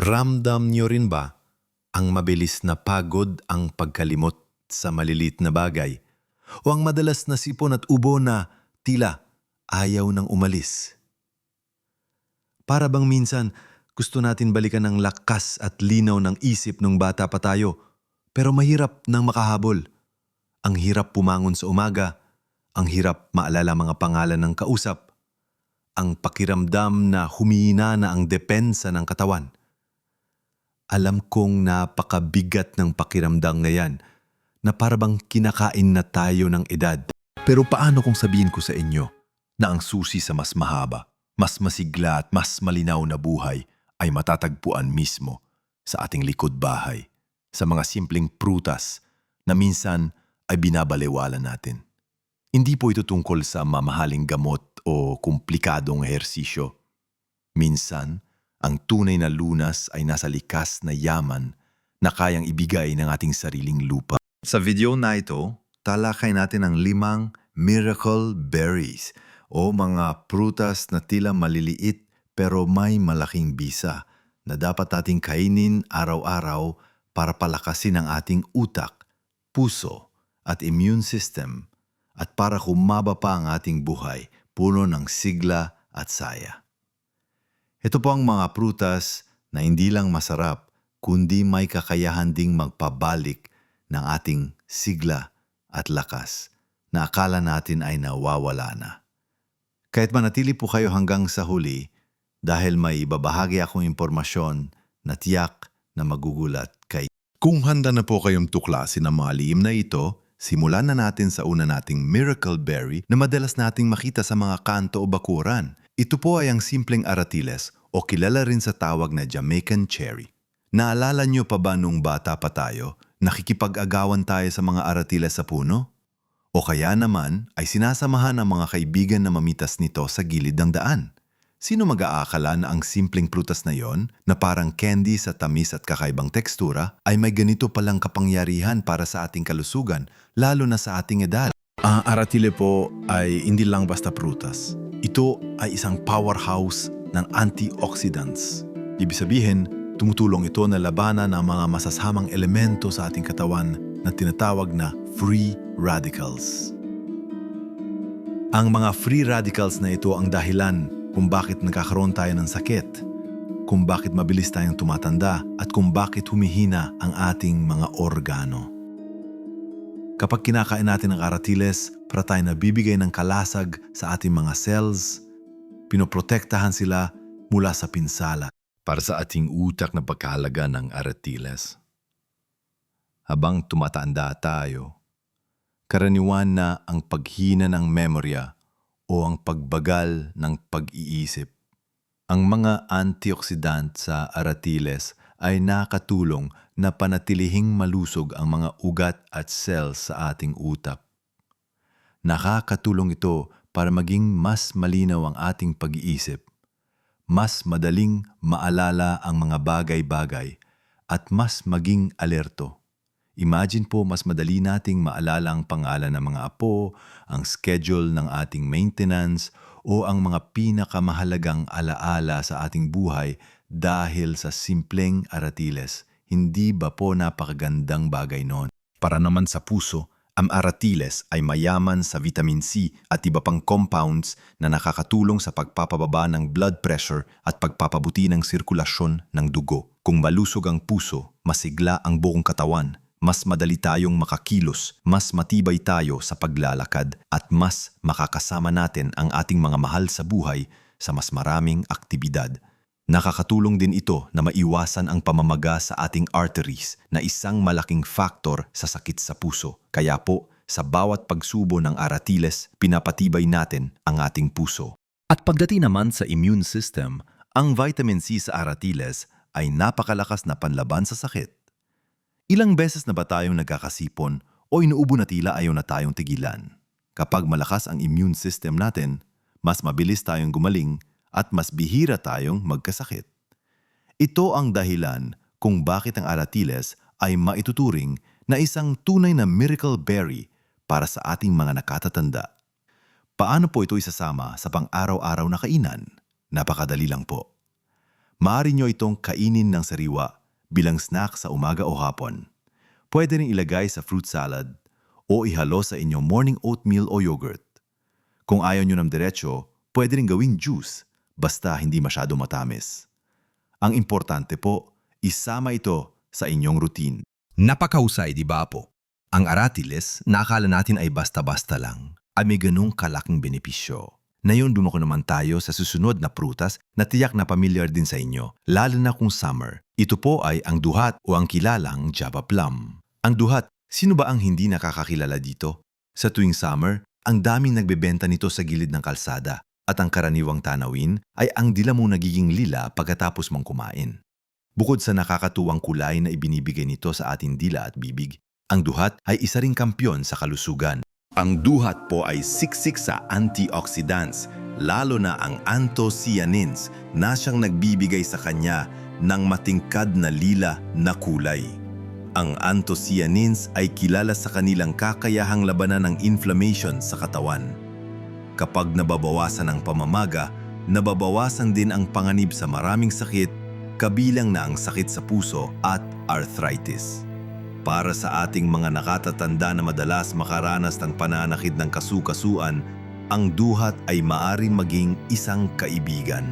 Ramdam niyo rin ba ang mabilis na pagod ang pagkalimot sa malilit na bagay o ang madalas na sipon at ubo na tila ayaw nang umalis? Para bang minsan gusto natin balikan ang lakas at linaw ng isip nung bata pa tayo pero mahirap nang makahabol. Ang hirap pumangon sa umaga, ang hirap maalala mga pangalan ng kausap, ang pakiramdam na humihina na ang depensa ng katawan. Alam kong napakabigat ng pakiramdam na yan na parabang kinakain na tayo ng edad. Pero paano kung sabihin ko sa inyo na ang susi sa mas mahaba, mas masigla at mas malinaw na buhay ay matatagpuan mismo sa ating likod bahay, sa mga simpleng prutas na minsan ay binabalewala natin. Hindi po ito tungkol sa mamahaling gamot o komplikadong ehersisyo. Minsan, ang tunay na lunas ay nasa likas na yaman na kayang ibigay ng ating sariling lupa. Sa video na ito, talakay natin ang limang miracle berries o mga prutas na tila maliliit pero may malaking bisa na dapat nating kainin araw-araw para palakasin ang ating utak, puso at immune system at para kumaba pa ang ating buhay puno ng sigla at saya. Ito po ang mga prutas na hindi lang masarap kundi may kakayahan ding magpabalik ng ating sigla at lakas na akala natin ay nawawala na. Kahit manatili po kayo hanggang sa huli dahil may ibabahagi akong impormasyon na tiyak na magugulat kay Kung handa na po kayong tuklasin ang mga lihim na ito, simulan na natin sa una nating miracle berry na madalas nating makita sa mga kanto o bakuran. Ito po ay ang simpleng aratiles o kilala rin sa tawag na Jamaican cherry. Naalala niyo pa ba nung bata pa tayo, nakikipag-agawan tayo sa mga aratiles sa puno? O kaya naman ay sinasamahan ng mga kaibigan na mamitas nito sa gilid ng daan? Sino mag-aakala na ang simpleng prutas na yon, na parang candy sa tamis at kakaibang tekstura, ay may ganito palang kapangyarihan para sa ating kalusugan, lalo na sa ating edad? Ang aratile po ay hindi lang basta prutas. Ito ay isang powerhouse ng antioxidants. Ibig sabihin, tumutulong ito na labanan ang mga masasamang elemento sa ating katawan na tinatawag na free radicals. Ang mga free radicals na ito ang dahilan kung bakit nagkakaroon tayo ng sakit, kung bakit mabilis tayong tumatanda at kung bakit humihina ang ating mga organo. Kapag kinakain natin ang aratiles, para tayo nabibigay ng kalasag sa ating mga cells, pinoprotektahan sila mula sa pinsala para sa ating utak na pagkahalaga ng aratiles. Habang tumatanda tayo, karaniwan na ang paghina ng memorya o ang pagbagal ng pag-iisip. Ang mga antioxidant sa aratiles ay nakatulong na panatilihing malusog ang mga ugat at cells sa ating utak. Nakakatulong ito para maging mas malinaw ang ating pag-iisip, mas madaling maalala ang mga bagay-bagay, at mas maging alerto. Imagine po mas madali nating maalala ang pangalan ng mga apo, ang schedule ng ating maintenance, o ang mga pinakamahalagang alaala sa ating buhay dahil sa simpleng aratiles. Hindi ba po napakagandang bagay noon? Para naman sa puso, ang aratiles ay mayaman sa vitamin C at iba pang compounds na nakakatulong sa pagpapababa ng blood pressure at pagpapabuti ng sirkulasyon ng dugo. Kung malusog ang puso, masigla ang buong katawan, mas madali tayong makakilos, mas matibay tayo sa paglalakad at mas makakasama natin ang ating mga mahal sa buhay sa mas maraming aktibidad. Nakakatulong din ito na maiwasan ang pamamaga sa ating arteries na isang malaking factor sa sakit sa puso. Kaya po, sa bawat pagsubo ng aratiles, pinapatibay natin ang ating puso. At pagdating naman sa immune system, ang vitamin C sa aratiles ay napakalakas na panlaban sa sakit. Ilang beses na ba tayong nagkakasipon o inuubo na tila ayaw na tayong tigilan? Kapag malakas ang immune system natin, mas mabilis tayong gumaling at mas bihira tayong magkasakit. Ito ang dahilan kung bakit ang aratiles ay maituturing na isang tunay na miracle berry para sa ating mga nakatatanda. Paano po ito isasama sa pang-araw-araw na kainan? Napakadali lang po. Maaari nyo itong kainin ng sariwa bilang snack sa umaga o hapon. Pwede rin ilagay sa fruit salad o ihalo sa inyong morning oatmeal o yogurt. Kung ayaw nyo ng diretsyo, pwede rin gawing juice basta hindi masyado matamis. Ang importante po, isama ito sa inyong routine. Napakausay, di ba po? Ang aratiles na akala natin ay basta-basta lang ay may ganong kalaking benepisyo. Ngayon dumako naman tayo sa susunod na prutas na tiyak na pamilyar din sa inyo, lalo na kung summer. Ito po ay ang duhat o ang kilalang Java Plum. Ang duhat, sino ba ang hindi nakakakilala dito? Sa tuwing summer, ang daming nagbebenta nito sa gilid ng kalsada at ang karaniwang tanawin ay ang dila mong nagiging lila pagkatapos mong kumain. Bukod sa nakakatuwang kulay na ibinibigay nito sa ating dila at bibig, ang duhat ay isa ring kampyon sa kalusugan. Ang duhat po ay siksik sa antioxidants, lalo na ang anthocyanins na siyang nagbibigay sa kanya ng matingkad na lila na kulay. Ang anthocyanins ay kilala sa kanilang kakayahang labanan ng inflammation sa katawan. Kapag nababawasan ang pamamaga, nababawasan din ang panganib sa maraming sakit, kabilang na ang sakit sa puso at arthritis. Para sa ating mga nakatatanda na madalas makaranas ng pananakit ng kasukasuan, ang duhat ay maaring maging isang kaibigan.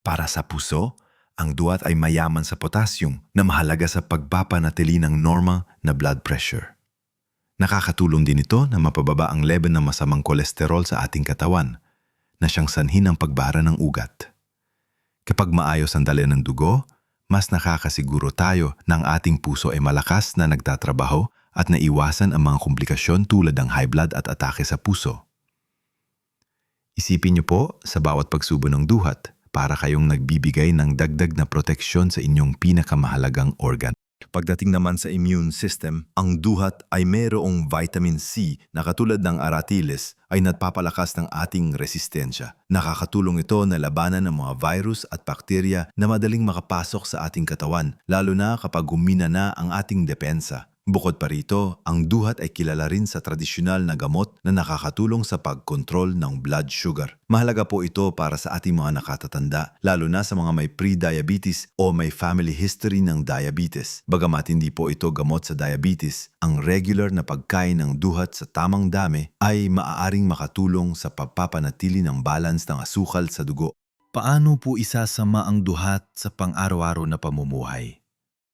Para sa puso, ang duhat ay mayaman sa potassium na mahalaga sa pagpapanatili ng normal na blood pressure. Nakakatulong din ito na mapababa ang level ng masamang kolesterol sa ating katawan na siyang sanhi ng pagbara ng ugat. Kapag maayos ang dala ng dugo, mas nakakasiguro tayo ang ating puso ay malakas na nagtatrabaho at naiwasan ang mga komplikasyon tulad ng high blood at atake sa puso. Isipin niyo po sa bawat pagsubo ng duhat para kayong nagbibigay ng dagdag na proteksyon sa inyong pinakamahalagang organ. Pagdating naman sa immune system, ang duhat ay mayroong vitamin C na katulad ng aratiles ay nagpapalakas ng ating resistensya. Nakakatulong ito na labanan ng mga virus at bakterya na madaling makapasok sa ating katawan, lalo na kapag humina na ang ating depensa. Bukod pa rito, ang duhat ay kilala rin sa tradisyonal na gamot na nakakatulong sa pagkontrol ng blood sugar. Mahalaga po ito para sa ating mga nakatatanda, lalo na sa mga may pre-diabetes o may family history ng diabetes. Bagamat hindi po ito gamot sa diabetes, ang regular na pagkain ng duhat sa tamang dami ay maaaring makatulong sa pagpapanatili ng balance ng asukal sa dugo. Paano po isasama ang duhat sa pang-araw-araw na pamumuhay?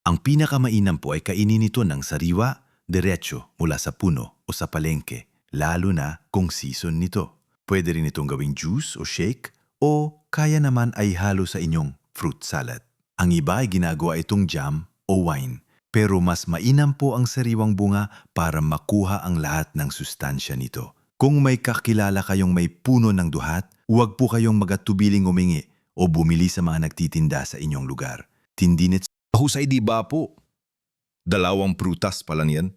Ang pinakamainam po ay kainin ito ng sariwa, diretsyo mula sa puno o sa palengke, lalo na kung season nito. Pwede rin itong gawing juice o shake o kaya naman ay halo sa inyong fruit salad. Ang iba ay ginagawa itong jam o wine, pero mas mainam po ang sariwang bunga para makuha ang lahat ng sustansya nito. Kung may kakilala kayong may puno ng duhat, huwag po kayong magatubiling umingi o bumili sa mga nagtitinda sa inyong lugar. Tindinit Husay di ba po? Dalawang prutas pala niyan.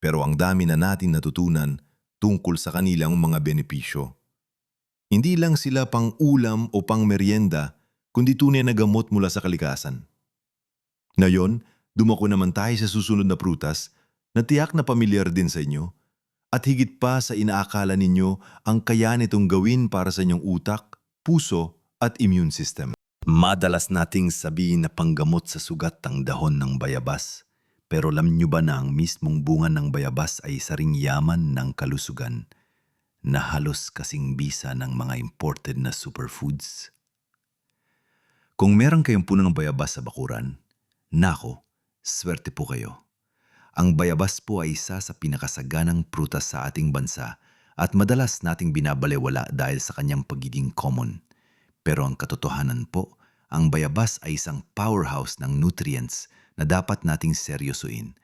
Pero ang dami na natin natutunan tungkol sa kanilang mga benepisyo. Hindi lang sila pang ulam o pang merienda, kundi tunay na gamot mula sa kalikasan. Ngayon, dumako naman tayo sa susunod na prutas na tiyak na pamilyar din sa inyo at higit pa sa inaakala ninyo ang kaya nitong gawin para sa inyong utak, puso at immune system. Madalas nating sabihin na panggamot sa sugat ang dahon ng bayabas. Pero alam nyo ba na ang mismong bunga ng bayabas ay isa ring yaman ng kalusugan na halos kasing bisa ng mga imported na superfoods? Kung meron kayong puno ng bayabas sa bakuran, nako, swerte po kayo. Ang bayabas po ay isa sa pinakasaganang prutas sa ating bansa at madalas nating binabalewala dahil sa kanyang pagiging common. Pero ang katotohanan po, ang bayabas ay isang powerhouse ng nutrients na dapat nating seryosuin,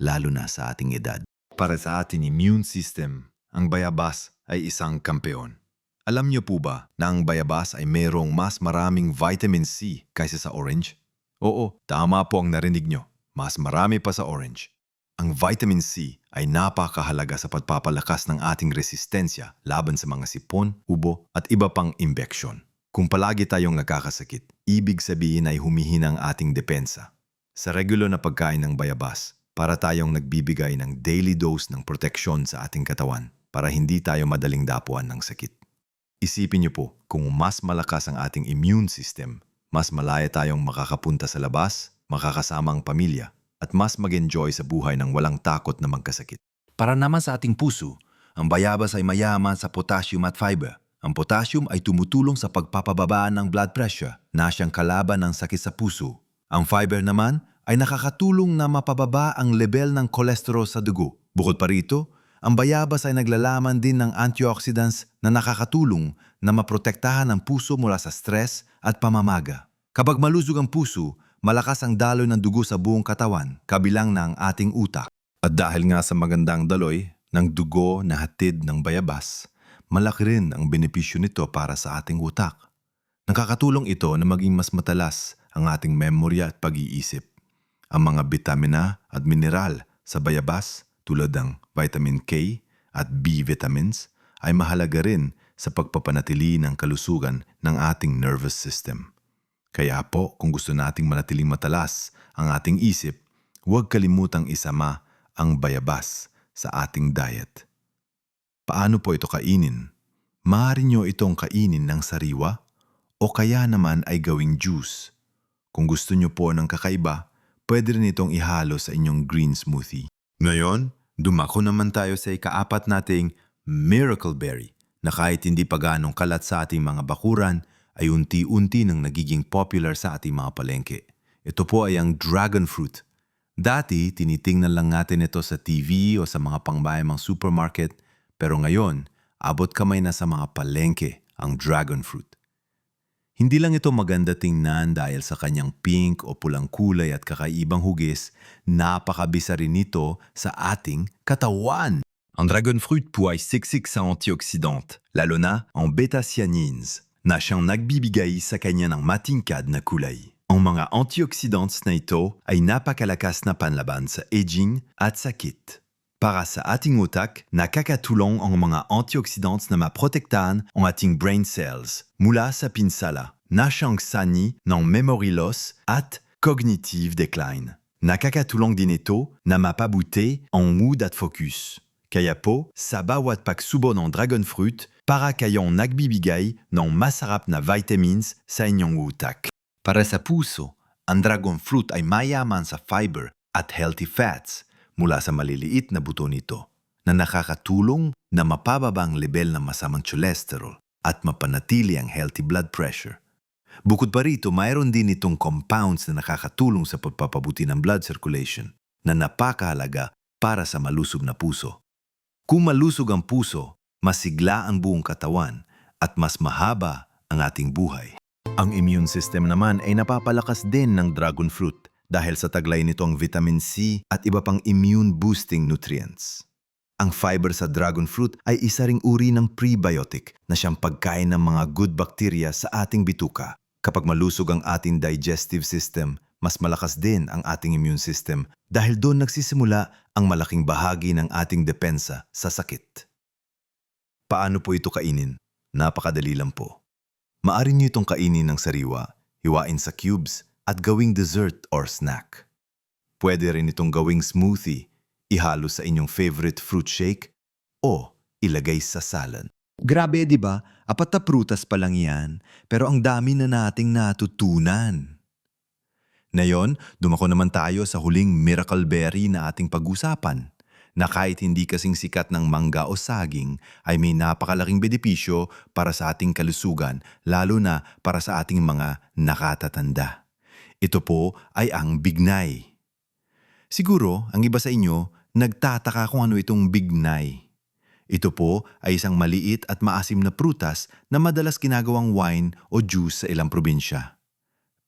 lalo na sa ating edad. Para sa ating immune system, ang bayabas ay isang kampeon. Alam niyo po ba na ang bayabas ay mayroong mas maraming vitamin C kaysa sa orange? Oo, tama po ang narinig nyo. Mas marami pa sa orange. Ang vitamin C ay napakahalaga sa pagpapalakas ng ating resistensya laban sa mga sipon, ubo at iba pang imbeksyon. Kung palagi tayong nagkakasakit, ibig sabihin ay humihina ang ating depensa. Sa regular na pagkain ng bayabas, para tayong nagbibigay ng daily dose ng proteksyon sa ating katawan para hindi tayo madaling dapuan ng sakit. Isipin niyo po, kung mas malakas ang ating immune system, mas malaya tayong makakapunta sa labas, makakasama ang pamilya, at mas mag-enjoy sa buhay ng walang takot na magkasakit. Para naman sa ating puso, ang bayabas ay mayaman sa potassium at fiber. Ang potassium ay tumutulong sa pagpapababa ng blood pressure na siyang kalaban ng sakit sa puso. Ang fiber naman ay nakakatulong na mapababa ang level ng kolesterol sa dugo. Bukod pa rito, ang bayabas ay naglalaman din ng antioxidants na nakakatulong na maprotektahan ang puso mula sa stress at pamamaga. Kapag malusog ang puso, malakas ang daloy ng dugo sa buong katawan, kabilang na ang ating utak. At dahil nga sa magandang daloy ng dugo na hatid ng bayabas, malaki rin ang benepisyo nito para sa ating utak. Nakakatulong ito na maging mas matalas ang ating memorya at pag-iisip. Ang mga bitamina at mineral sa bayabas tulad ng vitamin K at B vitamins ay mahalaga rin sa pagpapanatili ng kalusugan ng ating nervous system. Kaya po, kung gusto nating manatiling matalas ang ating isip, huwag kalimutang isama ang bayabas sa ating diet. Paano po ito kainin? Maaari nyo itong kainin ng sariwa o kaya naman ay gawing juice. Kung gusto nyo po ng kakaiba, pwede rin itong ihalo sa inyong green smoothie. Ngayon, dumako naman tayo sa ikaapat nating Miracle Berry na kahit hindi pa ganong kalat sa ating mga bakuran, ay unti-unti nang nagiging popular sa ating mga palengke. Ito po ay ang dragon fruit. Dati, tinitingnan lang natin ito sa TV o sa mga pangbayamang supermarket, pero ngayon, abot kamay na sa mga palengke ang dragon fruit. Hindi lang ito maganda tingnan dahil sa kanyang pink o pulang kulay at kakaibang hugis, napakabisa rin ito sa ating katawan. Ang dragon fruit po ay siksik sa antioxidant, lalo na ang beta-cyanins, na siyang nagbibigay sa kanya ng matingkad na kulay. Ang mga antioxidants na ito ay napakalakas na panlaban sa aging at sakit. Para sa ating utak, nakakatulong ang mga antioxidants na maprotektahan ang ating brain cells mula sa pinsala na siyang sani ng memory loss at cognitive decline. Nakakatulong din ito na mapabuti ang mood at focus. Kaya po, sa bawat pagsubo ng dragon fruit, para kayong nagbibigay ng masarap na vitamins sa inyong utak. Para sa puso, ang dragon fruit ay mayaman sa fiber at healthy fats mula sa maliliit na buto nito na nakakatulong na mapababa ang level ng masamang cholesterol at mapanatili ang healthy blood pressure. Bukod pa rito, mayroon din itong compounds na nakakatulong sa pagpapabuti ng blood circulation na napakahalaga para sa malusog na puso. Kung malusog ang puso, masigla ang buong katawan at mas mahaba ang ating buhay. Ang immune system naman ay napapalakas din ng dragon fruit dahil sa taglay nito ang vitamin C at iba pang immune-boosting nutrients. Ang fiber sa dragon fruit ay isa ring uri ng prebiotic na siyang pagkain ng mga good bacteria sa ating bituka. Kapag malusog ang ating digestive system, mas malakas din ang ating immune system dahil doon nagsisimula ang malaking bahagi ng ating depensa sa sakit. Paano po ito kainin? Napakadali lang po. Maari niyo itong kainin ng sariwa, hiwain sa cubes, at gawing dessert or snack. Pwede rin itong gawing smoothie, ihalo sa inyong favorite fruit shake, o ilagay sa salad. Grabe, di ba? Apat na prutas pa lang yan, pero ang dami na nating natutunan. Ngayon, dumako naman tayo sa huling miracle berry na ating pag-usapan na kahit hindi kasing sikat ng mangga o saging ay may napakalaking benepisyo para sa ating kalusugan lalo na para sa ating mga nakatatanda. Ito po ay ang bignay. Siguro ang iba sa inyo nagtataka kung ano itong bignay. Ito po ay isang maliit at maasim na prutas na madalas ginagawang wine o juice sa ilang probinsya.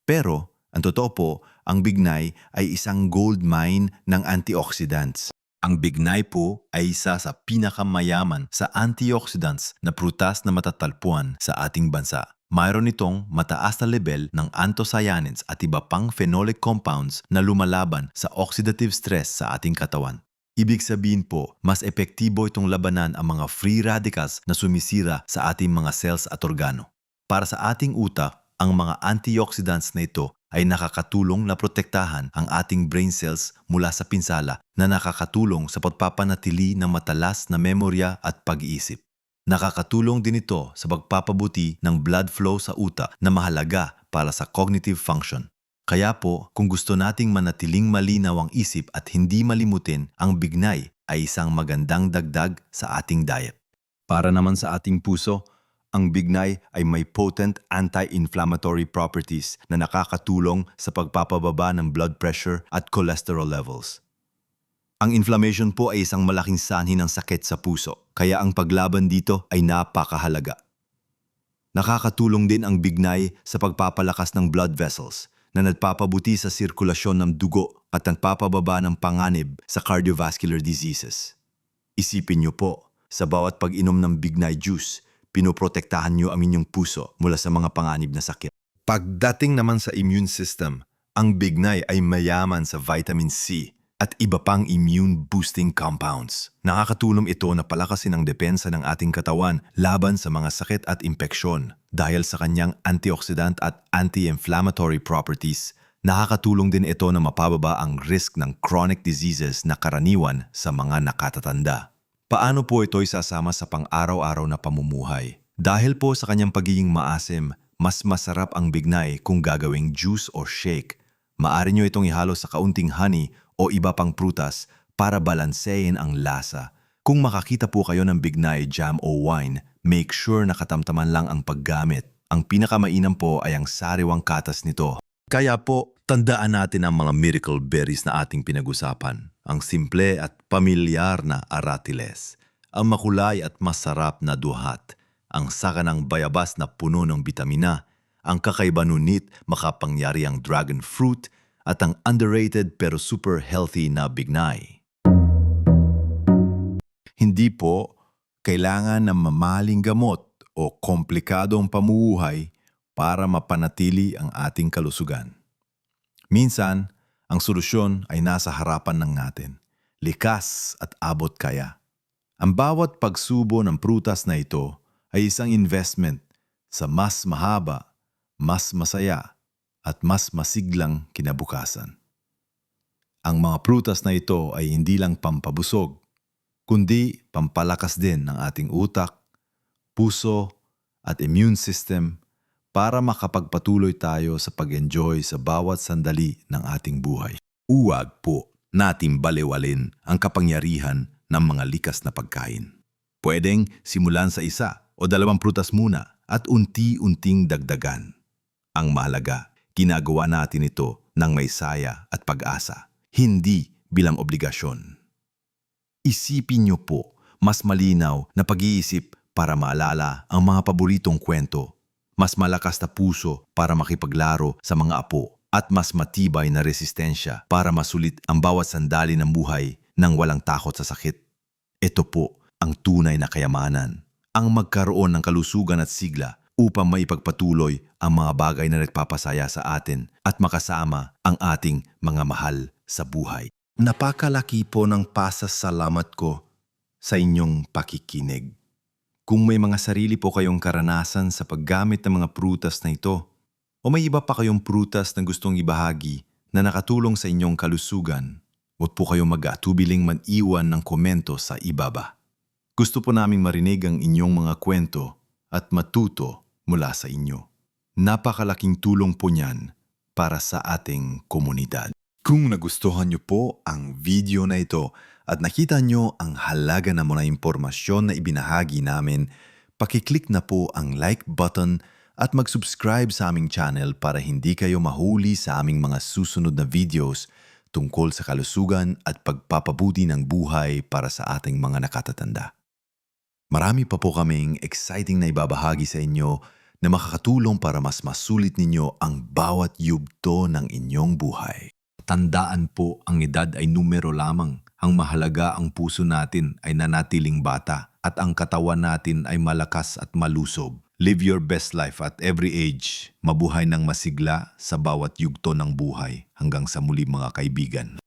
Pero ang totoo po, ang bignay ay isang gold mine ng antioxidants. Ang bignay po ay isa sa pinakamayaman sa antioxidants na prutas na matatalpuan sa ating bansa. Mayroon itong mataas na level ng anthocyanins at iba pang phenolic compounds na lumalaban sa oxidative stress sa ating katawan. Ibig sabihin po, mas epektibo itong labanan ang mga free radicals na sumisira sa ating mga cells at organo. Para sa ating utak, ang mga antioxidants na ito ay nakakatulong na protektahan ang ating brain cells mula sa pinsala na nakakatulong sa pagpapanatili ng matalas na memorya at pag-iisip. Nakakatulong din ito sa pagpapabuti ng blood flow sa utak na mahalaga para sa cognitive function. Kaya po, kung gusto nating manatiling malinaw ang isip at hindi malimutin, ang bignay ay isang magandang dagdag sa ating diet. Para naman sa ating puso, ang bignay ay may potent anti-inflammatory properties na nakakatulong sa pagpapababa ng blood pressure at cholesterol levels. Ang inflammation po ay isang malaking sanhi ng sakit sa puso, kaya ang paglaban dito ay napakahalaga. Nakakatulong din ang bignay sa pagpapalakas ng blood vessels na nagpapabuti sa sirkulasyon ng dugo at nagpapababa ng panganib sa cardiovascular diseases. Isipin niyo po, sa bawat pag-inom ng bignay juice, pinoprotektahan niyo ang inyong puso mula sa mga panganib na sakit. Pagdating naman sa immune system, ang bignay ay mayaman sa vitamin C at iba pang immune-boosting compounds. Nakakatulong ito na palakasin ang depensa ng ating katawan laban sa mga sakit at impeksyon. Dahil sa kanyang antioxidant at anti-inflammatory properties, nakakatulong din ito na mapababa ang risk ng chronic diseases na karaniwan sa mga nakatatanda. Paano po ito isasama sa pang-araw-araw na pamumuhay? Dahil po sa kanyang pagiging maasim, mas masarap ang bignay kung gagawing juice o shake. Maari nyo itong ihalo sa kaunting honey o iba pang prutas para balansehin ang lasa. Kung makakita po kayo ng bignay, jam o wine, make sure na katamtaman lang ang paggamit. Ang pinakamainam po ay ang sariwang katas nito. Kaya po, tandaan natin ang mga miracle berries na ating pinag-usapan. Ang simple at pamilyar na aratiles. Ang makulay at masarap na duhat. Ang saka ng bayabas na puno ng bitamina. Ang kakaiba nunit makapangyari ang dragon fruit at ang underrated pero super healthy na bignay. Hindi po kailangan ng mamaling gamot o komplikadong pamuhay para mapanatili ang ating kalusugan. Minsan, ang solusyon ay nasa harapan ng natin, likas at abot kaya. Ang bawat pagsubo ng prutas na ito ay isang investment sa mas mahaba, mas masaya at mas masiglang kinabukasan. Ang mga prutas na ito ay hindi lang pampabusog, kundi pampalakas din ng ating utak, puso at immune system para makapagpatuloy tayo sa pag-enjoy sa bawat sandali ng ating buhay. Uwag po natin balewalin ang kapangyarihan ng mga likas na pagkain. Pwedeng simulan sa isa o dalawang prutas muna at unti-unting dagdagan. Ang mahalaga, ginagawa natin ito ng may saya at pag-asa, hindi bilang obligasyon. Isipin niyo po, mas malinaw na pag-iisip para maalala ang mga paboritong kwento, mas malakas na puso para makipaglaro sa mga apo, at mas matibay na resistensya para masulit ang bawat sandali ng buhay nang walang takot sa sakit. Ito po ang tunay na kayamanan, ang magkaroon ng kalusugan at sigla upang maipagpatuloy ang mga bagay na nagpapasaya sa atin at makasama ang ating mga mahal sa buhay. Napakalaki po ng pasasalamat ko sa inyong pakikinig. Kung may mga sarili po kayong karanasan sa paggamit ng mga prutas na ito, o may iba pa kayong prutas na gustong ibahagi na nakatulong sa inyong kalusugan, huwag po kayong mag-atubiling man-iwan ng komento sa ibaba. Gusto po naming marinig ang inyong mga kwento at matuto mula sa inyo. Napakalaking tulong po niyan para sa ating komunidad. Kung nagustuhan niyo po ang video na ito at nakita niyo ang halaga ng mga impormasyon na ibinahagi namin, pakiclick na po ang like button at mag-subscribe sa aming channel para hindi kayo mahuli sa aming mga susunod na videos tungkol sa kalusugan at pagpapabuti ng buhay para sa ating mga nakatatanda. Marami pa po kaming exciting na ibabahagi sa inyo na makakatulong para mas masulit ninyo ang bawat yugto ng inyong buhay. Tandaan po ang edad ay numero lamang. Ang mahalaga ang puso natin ay nanatiling bata at ang katawan natin ay malakas at malusob. Live your best life at every age. Mabuhay ng masigla sa bawat yugto ng buhay. Hanggang sa muli mga kaibigan.